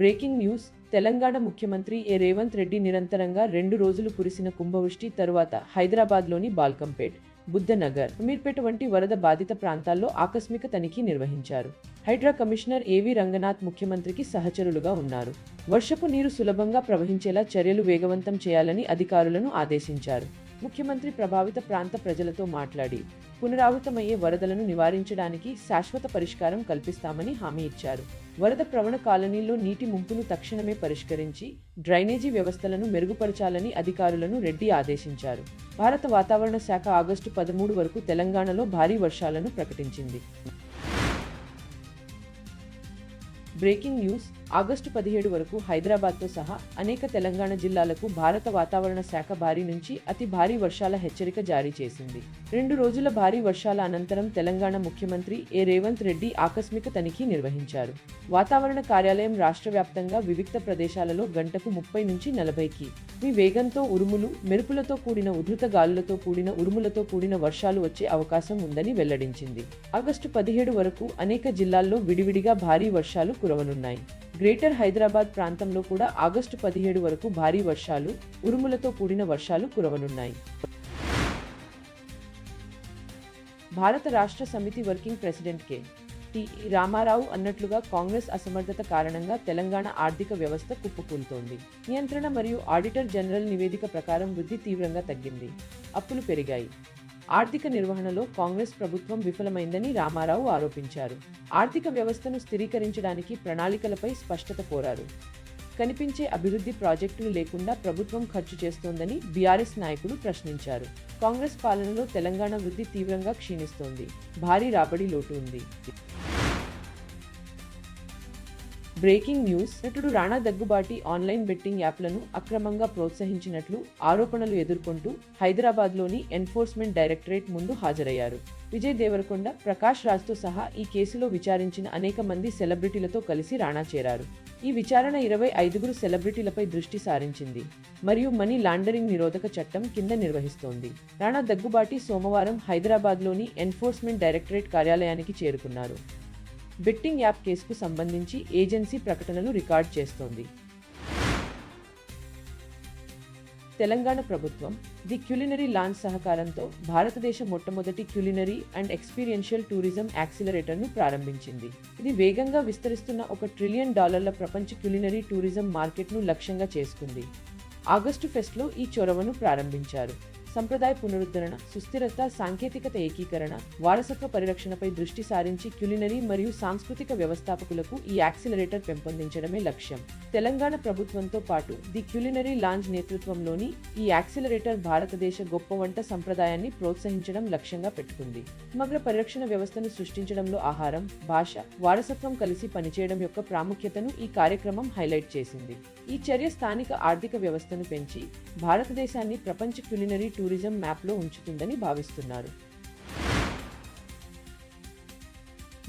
Breaking news. Telangana ముఖ్యమంత్రి ఏ రేవంత్ రెడ్డి నిరంతరంగా రెండు రోజులు కురిసిన కుంభవృష్టి తరువాత హైదరాబాద్లోని బాల్కంపేట్ బుద్ధనగర్ అమీర్పేట వంటి వరద బాధిత ప్రాంతాల్లో ఆకస్మిక తనిఖీ నిర్వహించారు. హైడ్రా కమిషనర్ ఏవి రంగనాథ్ ముఖ్యమంత్రికి సహచరులుగా ఉన్నారు. వర్షపు నీరు సులభంగా ప్రవహించేలా చర్యలు వేగవంతం చేయాలని అధికారులను ఆదేశించారు. ముఖ్యమంత్రి ప్రభావిత ప్రాంత ప్రజలతో మాట్లాడి పునరావృతమయ్యే వరదలను నివారించడానికి శాశ్వత పరిష్కారం కల్పిస్తామని హామీ ఇచ్చారు. వరద ప్రవణ కాలనీల్లో నీటి ముంపును తక్షణమే పరిష్కరించి డ్రైనేజీ వ్యవస్థలను మెరుగుపరచాలని అధికారులను రెడ్డి ఆదేశించారు. భారత వాతావరణ శాఖ ఆగస్టు పదమూడు వరకు తెలంగాణలో భారీ వర్షాలను ప్రకటించింది. బ్రేకింగ్ న్యూస్ ఆగస్టు పదిహేడు వరకు హైదరాబాద్తో సహా అనేక తెలంగాణ జిల్లాలకు భారత వాతావరణ శాఖ భారీ నుంచి అతి భారీ వర్షాల హెచ్చరిక జారీ చేసింది. రెండు రోజుల భారీ వర్షాల అనంతరం తెలంగాణ ముఖ్యమంత్రి ఏ. రేవంత్ రెడ్డి ఆకస్మిక తనిఖీ నిర్వహించారు. వాతావరణ కార్యాలయం రాష్ట్ర వ్యాప్తంగా వివిక్త ప్రదేశాలలో గంటకు ముప్పై నుంచి నలభైకి. మీ వేగంతో ఉరుములు మెరుపులతో కూడిన ఉధృత గాలులతో కూడిన ఉరుములతో కూడిన వర్షాలు వచ్చే అవకాశం ఉందని వెల్లడించింది. ఆగస్టు పదిహేడు వరకు అనేక జిల్లాల్లో విడివిడిగా భారీ వర్షాలు కురవనున్నాయి. గ్రేటర్ హైదరాబాద్ ప్రాంతంలో కూడా ఆగస్టు పదిహేడు వరకు భారీ వర్షాలు ఉరుములతో కూడిన వర్షాలు కురవనున్నాయి. Bharat Rashtra Samithi working president K. T. Rama Rao అన్నట్లుగా కాంగ్రెస్ అసమర్థత కారణంగా తెలంగాణ ఆర్థిక వ్యవస్థ కుప్పకూలుతోంది. నియంత్రణ మరియు ఆడిటర్ జనరల్ నివేదిక ప్రకారం వృద్ధి తీవ్రంగా తగ్గింది. అప్పులు పెరిగాయి. ఆర్థిక నిర్వహణలో కాంగ్రెస్ ప్రభుత్వం విఫలమైందని రామారావు ఆరోపించారు. ఆర్థిక వ్యవస్థను స్థిరీకరించడానికి ప్రణాళికలపై స్పష్టత కోరారు. కనిపించే అభివృద్ధి ప్రాజెక్టులు లేకుండా ప్రభుత్వం ఖర్చు చేస్తోందని బీఆర్ఎస్ నాయకులు ప్రశ్నించారు. కాంగ్రెస్ పాలనలో తెలంగాణ వృద్ధి తీవ్రంగా క్షీణిస్తోంది. భారీ రాబడి లోటు ఉంది. Breaking news. నటుడు రాణా దగ్గుబాటి ఆన్లైన్ బెట్టింగ్ యాప్లను అక్రమంగా ప్రోత్సహించినట్లు ఆరోపణలు ఎదుర్కొంటూ హైదరాబాద్లోని ఎన్ఫోర్స్మెంట్ డైరెక్టరేట్ ముందు హాజరయ్యారు. విజయ్ దేవరకొండ ప్రకాష్ రాజ్తో సహా ఈ కేసులో విచారించిన అనేక మంది సెలబ్రిటీలతో కలిసి రాణా చేరారు. ఈ విచారణ ఇరవై ఐదుగురు సెలబ్రిటీలపై దృష్టి సారించింది. మరియు మనీ లాండరింగ్ నిరోధక చట్టం కింద నిర్వహిస్తోంది. రాణా దగ్గుబాటి సోమవారం హైదరాబాద్లోని ఎన్ఫోర్స్మెంట్ డైరెక్టరేట్ కార్యాలయానికి చేరుకున్నారు. బెట్టింగ్ యాప్ కేసుకు సంబంధించి ఏజెన్సీ ప్రకటనలు రికార్డ్ చేస్తోంది. తెలంగాణ ప్రభుత్వం ది క్యులినరీ లాంచ్ సహకారంతో భారతదేశ మొట్టమొదటి క్యులినరీ అండ్ ఎక్స్పీరియన్షియల్ టూరిజం యాక్సిలరేటర్ను ప్రారంభించింది. ఇది వేగంగా విస్తరిస్తున్న ఒక ట్రిలియన్ డాలర్ల ప్రపంచ క్యులినరీ టూరిజం మార్కెట్ను లక్ష్యంగా చేసుకుంది. ఆగస్టు ఫెస్ట్లో ఈ చొరవను ప్రారంభించారు. సంప్రదాయ పునరుద్ధరణ సుస్థిరత సాంకేతికత ఏకీకరణ వారసత్వ పరిరక్షణపై దృష్టి సారించి క్యులినరీ మరియు సాంస్కృతిక వ్యవస్థాపకులకు ఈ యాక్సిలరేటర్ పెంపొందించడమే లక్ష్యం. తెలంగాణ ప్రభుత్వంతో పాటు ది క్యులినరీ లాంజ్ నేతృత్వంలోని ఈ యాక్సిలరేటర్ భారతదేశ గొప్ప వంట సంప్రదాయాన్ని ప్రోత్సహించడం లక్ష్యంగా పెట్టుకుంది. సమగ్ర పరిరక్షణ వ్యవస్థను సృష్టించడంలో ఆహారం భాష వారసత్వం కలిసి పనిచేయడం యొక్క ప్రాముఖ్యతను ఈ కార్యక్రమం హైలైట్ చేసింది. ఈ చర్య స్థానిక ఆర్థిక వ్యవస్థను పెంచి భారతదేశాన్ని ప్రపంచ క్యులినరీ టూరిజం మ్యాప్లో ఉంచుతుందని భావిస్తున్నారు.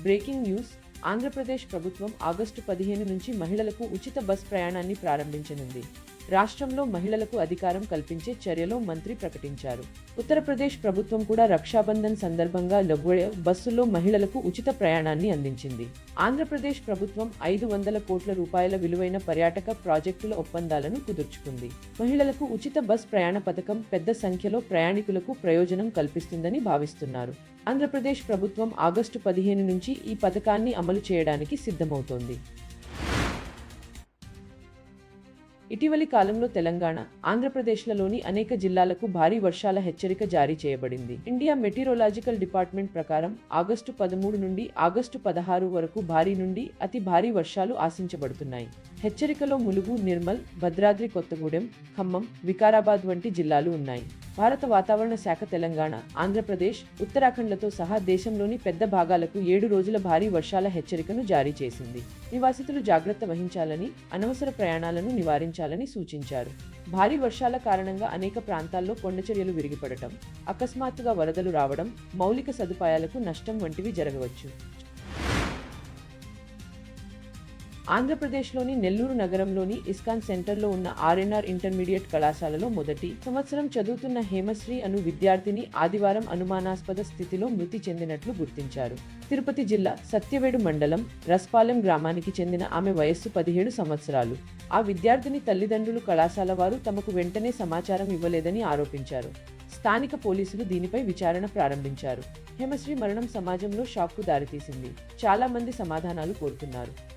బ్రేకింగ్ న్యూస్ ఆంధ్రప్రదేశ్ ప్రభుత్వం ఆగస్టు పదిహేను నుంచి మహిళలకు ఉచిత బస్ ప్రయాణాన్ని ప్రారంభించనుంది. రాష్ట్రంలో మహిళలకు అధికారం కల్పించే చర్యలో మంత్రి ప్రకటించారు. ఉత్తరప్రదేశ్ ప్రభుత్వం కూడా రక్షాబంధన్ సందర్భంగా లఘు బస్సుల్లో మహిళలకు ఉచిత ప్రయాణాన్ని అందించింది. ఆంధ్రప్రదేశ్ ప్రభుత్వం ఐదు వందల కోట్ల రూపాయల విలువైన పర్యాటక ప్రాజెక్టుల ఒప్పందాలను కుదుర్చుకుంది. మహిళలకు ఉచిత బస్ ప్రయాణ పథకం పెద్ద సంఖ్యలో ప్రయాణికులకు ప్రయోజనం కల్పిస్తుందని భావిస్తున్నారు. ఆంధ్రప్రదేశ్ ప్రభుత్వం ఆగస్టు పదిహేను నుంచి ఈ పథకాన్ని అమలు చేయడానికి సిద్ధమవుతోంది. ఇటీవలి కాలంలో తెలంగాణ ఆంధ్రప్రదేశ్లలోని అనేక జిల్లాలకు భారీ వర్షాల హెచ్చరిక జారీ చేయబడింది. ఇండియా మెటీరోలాజికల్ డిపార్ట్మెంట్ ప్రకారం ఆగస్టు పదమూడు నుండి ఆగస్టు పదహారు వరకు భారీ నుండి అతి భారీ వర్షాలు ఆశించబడుతున్నాయి. హెచ్చరికలో ములుగు నిర్మల్ భద్రాద్రి కొత్తగూడెం ఖమ్మం వికారాబాద్ వంటి జిల్లాలు ఉన్నాయి. భారత వాతావరణ శాఖ తెలంగాణ ఆంధ్రప్రదేశ్ ఉత్తరాఖండ్లతో సహా దేశంలోని పెద్ద భాగాలకు ఏడు రోజుల భారీ వర్షాల హెచ్చరికను జారీ చేసింది. నివాసితులు జాగ్రత్త వహించాలని అనవసర ప్రయాణాలను నివారించాలని సూచించారు. భారీ వర్షాల కారణంగా అనేక ప్రాంతాల్లో కొండచర్యలు విరిగిపడటం అకస్మాత్తుగా వరదలు రావడం మౌలిక సదుపాయాలకు నష్టం వంటివి జరగవచ్చు. ఆంధ్రప్రదేశ్లోని నెల్లూరు నగరంలోని ఇస్కాన్ సెంటర్లో ఉన్న ఆర్ఎన్ఆర్ ఇంటర్మీడియట్ కళాశాలలో మొదటి సంవత్సరం చదువుతున్న హేమశ్రీ అను విద్యార్థిని ఆదివారం అనుమానాస్పద స్థితిలో మృతి చెందినట్లు గుర్తించారు. తిరుపతి జిల్లా సత్యవేడు మండలం రస్పాలెం గ్రామానికి చెందిన ఆమె వయస్సు పదిహేడు సంవత్సరాలు. ఆ విద్యార్థిని తల్లిదండ్రులు కళాశాల వారు తమకు వెంటనే సమాచారం ఇవ్వలేదని ఆరోపించారు. స్థానిక పోలీసులు దీనిపై విచారణ ప్రారంభించారు. హేమశ్రీ మరణం సమాజంలో షాక్కు దారితీసింది. చాలా మంది సమాధానాలు కోరుతున్నారు.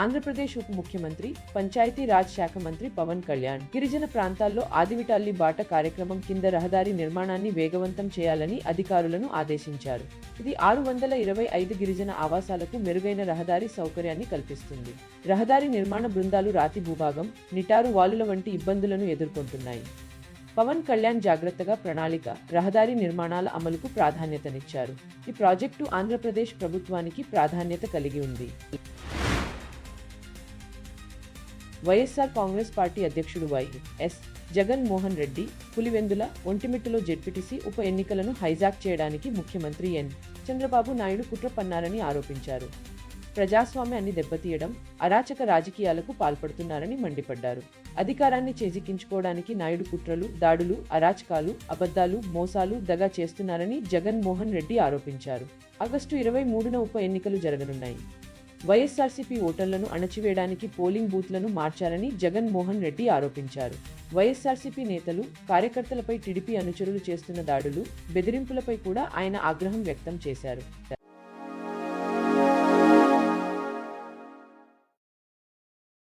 ఆంధ్రప్రదేశ్ ఉప ముఖ్యమంత్రి పంచాయతీ రాజ్ శాఖ మంత్రి పవన్ కళ్యాణ్. గిరిజన ప్రాంతాల్లో ఆదివిటల్లి బాట కార్యక్రమం కింద రహదారి నిర్మాణాన్ని వేగవంతం చేయాలని అధికారులను ఆదేశించారు. ఇది ఆరు వందల ఇరవై ఐదు గిరిజన ఆవాసాలకు మెరుగైన రహదారి సౌకర్యాన్ని కల్పిస్తుంది. రహదారి నిర్మాణ బృందాలు రాతి భూభాగం నిటారు వాలుల వంటి ఇబ్బందులను ఎదుర్కొంటున్నాయి. పవన్ కళ్యాణ్ జాగ్రత్తగా ప్రణాళిక రహదారి నిర్మాణాల అమలుకు ప్రాధాన్యతనిచ్చారు. ఈ ప్రాజెక్టు ఆంధ్రప్రదేశ్ ప్రభుత్వానికి ప్రాధాన్యత కలిగి ఉంది. వైఎస్ఆర్ కాంగ్రెస్ పార్టీ అధ్యక్షుడు వై ఎస్. జగన్మోహన్ రెడ్డి పులివెందుల ఒంటిమిట్టలో జెడ్పీటీసీ ఉప ఎన్నికలను హైజాక్ చేయడానికి ముఖ్యమంత్రి ఎన్. చంద్రబాబు నాయుడు కుట్ర పన్నారని ఆరోపించారు. ప్రజాస్వామ్యాన్ని దెబ్బతీయడం అరాచక రాజకీయాలకు పాల్పడుతున్నారని మండిపడ్డారు. అధికారాన్ని చేజిక్కించుకోవడానికి నాయుడు కుట్రలు దాడులు అరాచకాలు అబద్ధాలు మోసాలు దగా చేస్తున్నారని జగన్మోహన్ రెడ్డి ఆరోపించారు. ఆగస్టు ఇరవై మూడున ఉప ఎన్నికలు జరగనున్నాయి. వైఎస్ఆర్సీపీ ఓటర్లను అణచివేయడానికి పోలింగ్ బూత్లను మార్చారని జగన్ మోహన్ రెడ్డి ఆరోపించారు. వైఎస్ఆర్సీపీ నేతలు కార్యకర్తలపై టీడీపీ అనుచరులు చేస్తున్న దాడులు బెదిరింపులపై కూడా ఆయన ఆగ్రహం వ్యక్తం చేశారు.